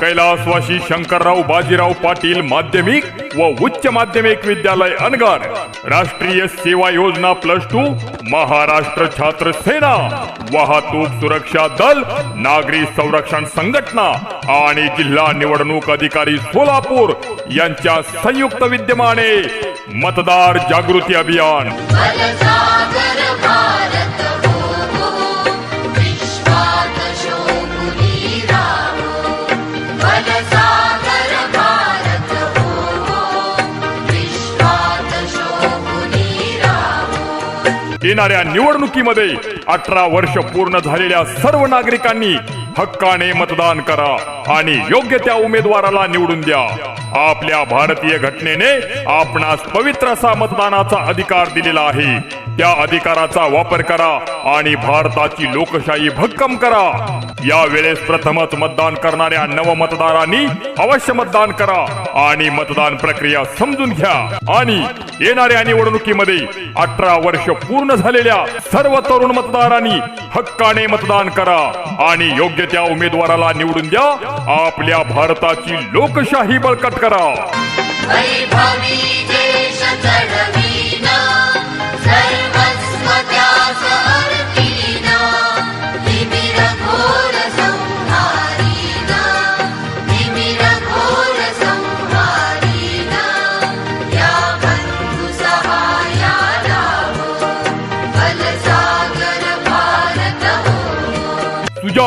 कैलासवाशी शंकरराव बाजीराव पाटील माध्यमिक व उच्च माध्यमिक विद्यालय अनगार. राष्ट्रीय सेवा योजना प्लस टू महाराष्ट्र छात्र सेना वाहतूक सुरक्षा दल नागरी संरक्षण संघटना आणि जिल्हा निवडणूक अधिकारी सोलापूर यांच्या संयुक्त विद्यमाने मतदार जागृती अभियान. येणाऱ्या निवडणुकीमध्ये अठरा वर्ष पूर्ण झालेल्या सर्व नागरिकांनी हक्काने मतदान करा आणि योग्य त्या उमेदवाराला निवडून द्या. आपल्या भारतीय घटनेने आपणास पवित्र असा मतदानाचा अधिकार दिलेला आहे. त्या अधिकाराचा वापर करा आणि भारताची लोकशाही भक्कम करा. या वेळेस प्रथमच मतदान करणाऱ्या नव मतदारांनी अवश्य मतदान करा आणि मतदान प्रक्रिया समजून घ्या. आणि येणाऱ्या निवडणुकीमध्ये अठरा वर्ष पूर्ण झालेल्या सर्व तरुण मतदारांनी हक्काने मतदान करा आणि योग्य त्या उमेदवाराला निवडून द्या. आपल्या भारताची लोकशाही बळकट करा.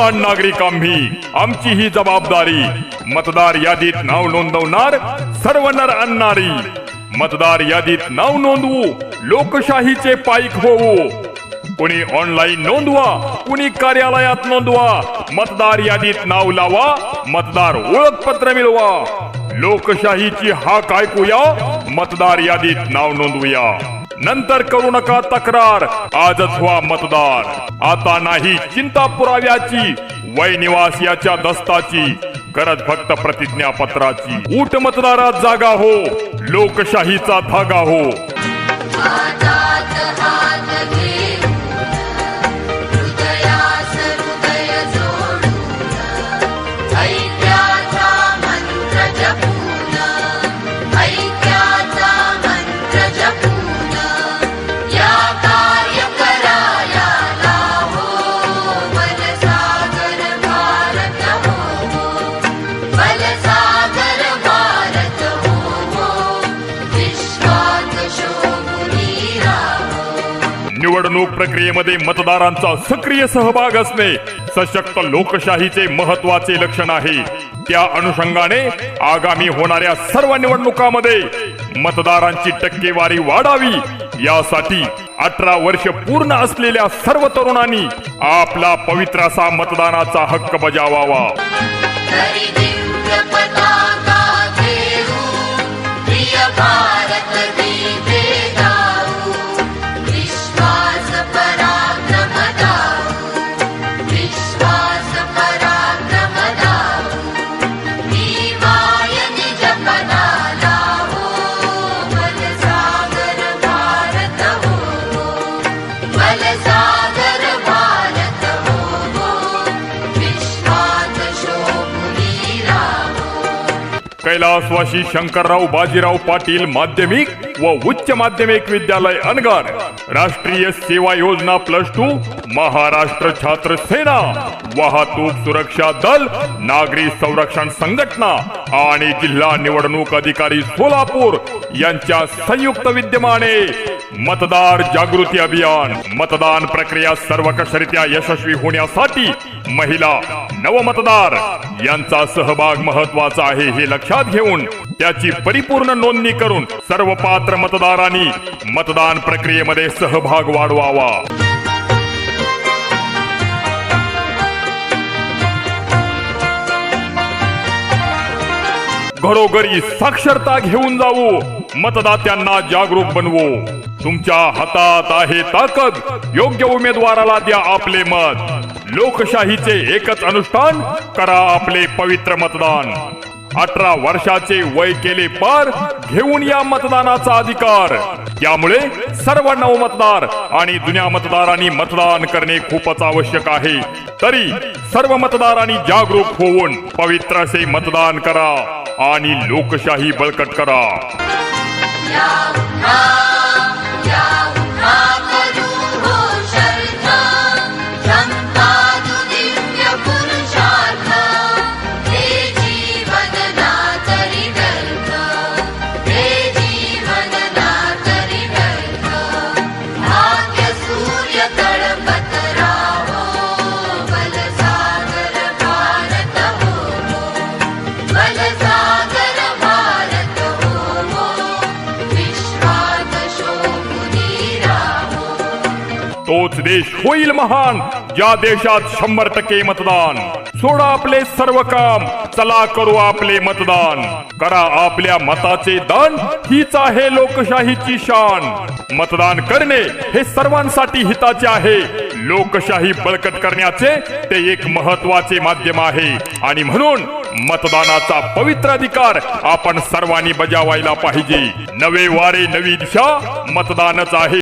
हो नागरिक आम्ही. आमची ही जबाबदारी. मतदार यादीत नाव नोंदवणार सर्व नर आणणारी. मतदार यादीत नाव नोंदवू लोकशाहीचे पाईक होऊ. कुणी ऑनलाईन नोंदवा कुणी कार्यालयात नोंदवा. मतदार यादीत नाव लावा मतदार ओळखपत्र मिळवा. लोकशाहीची हाक ऐकूया मतदार यादीत नाव नोंदवूया. नंतर करू नका तक्रार. आजच व्हा मतदार. आता नाही चिंता पुराव्याची. वैनिवास याच्या दस्ताची. गरज फक्त प्रतिज्ञापत्राची. ऊट मतदारात जागा हो. लोकशाहीचा धागा हो. निवडणूक प्रक्रियेमध्ये मतदारांचा सक्रिय सहभाग असणे सशक्त लोकशाहीचे महत्त्वाचे लक्षण आहे. त्या अनुषंगाने आगामी होणाऱ्या सर्व निवडणुकामध्ये मतदारांची टक्केवारी वाढावी. यासाठी अठरा वर्ष पूर्ण असलेल्या सर्व तरुणांनी आपला पवित्र असा मतदानाचा हक्क बजावावा. प्रिय भारत कैलासवाशी शंकरराव बाजीराव पाटील माध्यमिक व उच्च माध्यमिक विद्यालय अनगार. राष्ट्रीय सेवा योजना प्लस टू महाराष्ट्र छात्र सेना वाहतूक सुरक्षा दल नागरी संरक्षण संघटना आणि जिल्हा निवडणूक अधिकारी सोलापूर यांच्या संयुक्त विद्यमाने मतदार जागृती अभियान. मतदान प्रक्रिया सर्वकषरित्या यशस्वी होण्यासाठी महिला नवमतदार यांचा सहभाग महत्त्वाचा आहे हे लक्षात घेऊन त्याची परिपूर्ण नोंदणी करून सर्व पात्र मतदारांनी मतदान प्रक्रियेमध्ये सहभाग वाढवावा. घरोघरी साक्षरता घेऊन जाऊ. मतदात्यांना जागरूक बनवू. तुमच्या हातात आहे ताकद. योग्य उमेदवाराला द्या आपले मत. लोकशाहीचे एकच अनुष्ठान करा आपले पवित्र मतदान. अठरा वर्षाचे वय केले पार घेऊन या मतदानाचा अधिकार. त्यामुळे सर्व नवमतदार आणि जुन्या मतदारांनी मतदान करणे खूपच आवश्यक आहे. तरी सर्व मतदारांनी जागरूक होऊन पवित्र असे मतदान करा आणि लोकशाही बळकट करा. या उठा या तोच देश होईल महान. ज्या देशात शंभर टक्के मतदान. सोडा आपले सर्व काम. चला करू आपले मतदान. करा आपल्या मताचे दान. हीच आहे लोकशाहीची शान. मतदान करणे हे सर्वांसाठी हिताचे आहे. लोकशाही बळकट करण्याचे ते एक महत्त्वाचे माध्यम आहे. आणि म्हणून मतदानाचा पवित्र अधिकार आपण सर्वांनी बजावायला पाहिजे. नवे वारे नवी दिशा मतदानच आहे.